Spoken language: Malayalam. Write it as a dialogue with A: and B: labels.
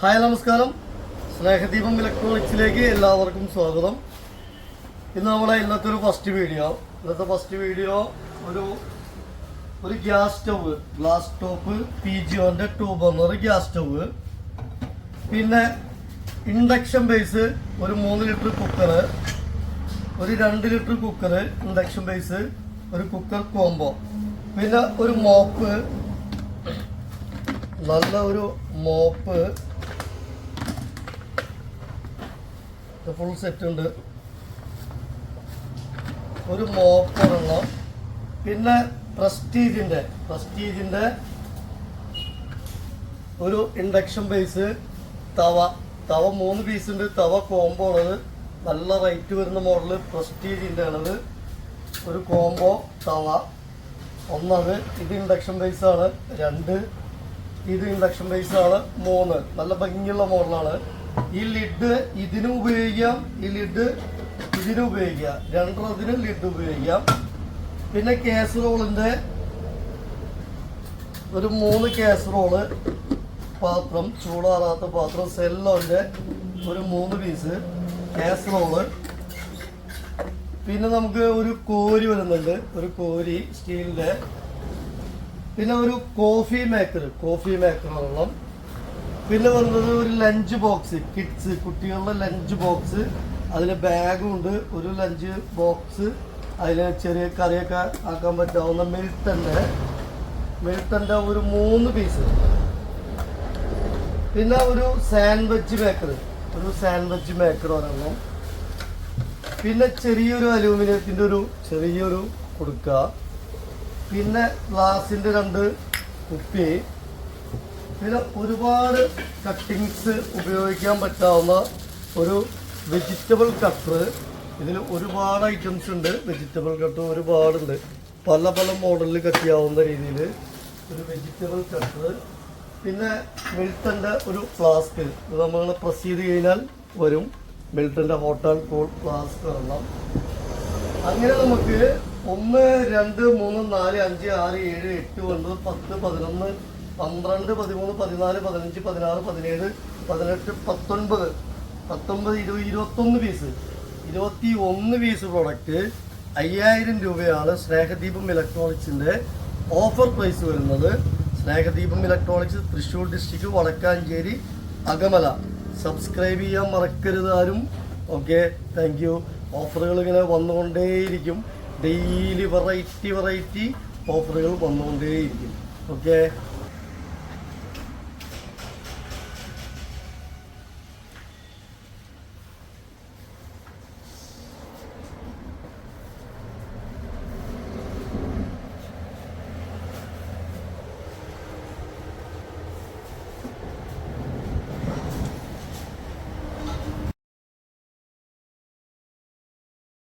A: ഹായ് നമസ്കാരം. സ്നേഹദീപം ഇലക്ട്രോണിക്സിലേക്ക് എല്ലാവർക്കും സ്വാഗതം. ഇന്ന് നമ്മുടെ ഇന്നത്തെ ഒരു ഫസ്റ്റ് വീഡിയോ ഇന്നത്തെ ഫസ്റ്റ് വീഡിയോ ഒരു ഒരു gas stove glass top P ജിയോന്റെ two burner gas stove. പിന്നെ ഇൻഡക്ഷൻ ബേസ് ഒരു മൂന്ന് ലിറ്റർ കുക്കർ ഒരു രണ്ട് ലിറ്റർ കുക്കർ ഇൻഡക്ഷൻ ബേസ് ഒരു കുക്കർ കോംബോ പിന്നെ ഒരു മോപ്പ് നല്ല ഒരു മോപ്പ് ഫുൾ സെറ്റ് ഉണ്ട്. ഒരു മോപ്പ് പിന്നെ പ്രസ്റ്റീജിന്റെ പ്രസ്റ്റീജിന്റെ ഒരു ഇൻഡക്ഷൻ ബേസ് തവ. തവ മൂന്ന് പീസ് ഉണ്ട്. തവ കോംബോ ഉള്ളത്. നല്ല റേറ്റ് വരുന്ന മോഡൽ പ്രസ്റ്റീജിന്റെ ആണത്. ഒരു കോംബോ തവ. ഒന്നത് ഇത് ഇൻഡക്ഷൻ ബേസാണ് രണ്ട്. ഇത് ഇൻഡക്ഷൻ ബേസാണ് മൂന്ന്. നല്ല ഭംഗിയുള്ള മോഡലാണ് ഈ ലിഡ് ഇതിനും ഉപയോഗിക്കാം ഈ ലിഡ് ഇതിനും ഉപയോഗിക്കാം. രണ്ടെണ്ണത്തിനും ലിഡ് ഉപയോഗിക്കാം. പിന്നെ കാസറോളിന്റെ ഒരു മൂന്ന് കാസറോൾ പാത്രം ചൂടാറാത്ത പാത്രം സെല്ലോന്റെ ഒരു മൂന്ന് പീസ് കാസറോൾ പിന്നെ നമുക്ക് ഒരു കോരി വരുന്നുണ്ട് ഒരു കോരി സ്റ്റീലിന്റെ. പിന്നെ ഒരു കോഫി മേക്കർ കോഫി മേക്കർ വെള്ളം പിന്നെ വന്നത് ഒരു ലഞ്ച് ബോക്സ് കിഡ്സ് കുട്ടികളുടെ ലഞ്ച് ബോക്സ് അതിൽ ബാഗും ഉണ്ട് ഒരു ലഞ്ച് ബോക്സ് അതിൽ ചെറിയ കറിയൊക്കെ ആക്കാൻ പറ്റാവുന്ന മിൽട്ടന്റെ മിൽട്ടന്റെ ഒരു മൂന്ന് പീസ് പിന്നെ ഒരു സാൻഡ്വിച്ച് മേക്കർ ഒരു സാൻഡ്വിച്ച് മേക്കർ ഒരെണ്ണം. പിന്നെ ചെറിയൊരു അലൂമിനിയത്തിന്റെ ഒരു ചെറിയൊരു കൊടുക്കുക പിന്നെ ഗ്ലാസിന്റെ രണ്ട് കുപ്പി. പിന്നെ ഒരുപാട് കട്ടിങ്സ് ഉപയോഗിക്കാൻ പറ്റാവുന്ന ഒരു വെജിറ്റബിൾ കട്ടർ ഇതിൽ ഒരുപാട് ഐറ്റംസ് ഉണ്ട്. വെജിറ്റബിൾ കട്ടർ ഒരുപാടുണ്ട്. പല പല മോഡലിൽ കട്ട് ചെയ്യാവുന്ന രീതിയിൽ ഒരു വെജിറ്റബിൾ കട്ടർ പിന്നെ മിൽട്ടന്റെ ഒരു ഫ്ലാസ്ക് ഇത് നമ്മൾ പ്രസ് ചെയ്ത് കഴിഞ്ഞാൽ വരും. മിൽട്ടന്റെ ഹോട്ട് ആൻഡ് കൂൾ ഫ്ലാസ്ക് ഒരെണ്ണം അങ്ങനെ നമുക്ക് ഒന്ന് രണ്ട് മൂന്ന് നാല് അഞ്ച് ആറ് ഏഴ് എട്ട് ഒൻപത് പത്ത് പതിനൊന്ന് പന്ത്രണ്ട് പതിമൂന്ന് പതിനാല് പതിനഞ്ച് പതിനാറ് പതിനേഴ് പതിനെട്ട് പത്തൊൻപത്. പത്തൊൻപത് ഇരുപത് ഇരുപത്തൊന്ന് പീസ് ഇരുപത്തി ഒന്ന് പീസ് പ്രൊഡക്റ്റ് അയ്യായിരം രൂപയാണ് സ്നേഹദീപം ഇലക്ട്രോണിക്സിന്റെ ഓഫർ പ്രൈസ് വരുന്നത്. Snehadeepam electronics Thrissur district Vadakkanchery Akamala. Subscribe ചെയ്യാൻ മറക്കരുത് ആരും. ഓക്കെ താങ്ക് യു ഓഫറുകൾ ഇങ്ങനെ വന്നുകൊണ്ടേയിരിക്കും. ഡെയിലി വെറൈറ്റി വെറൈറ്റി ഓഫറുകൾ വന്നുകൊണ്ടേയിരിക്കും. ഓക്കെ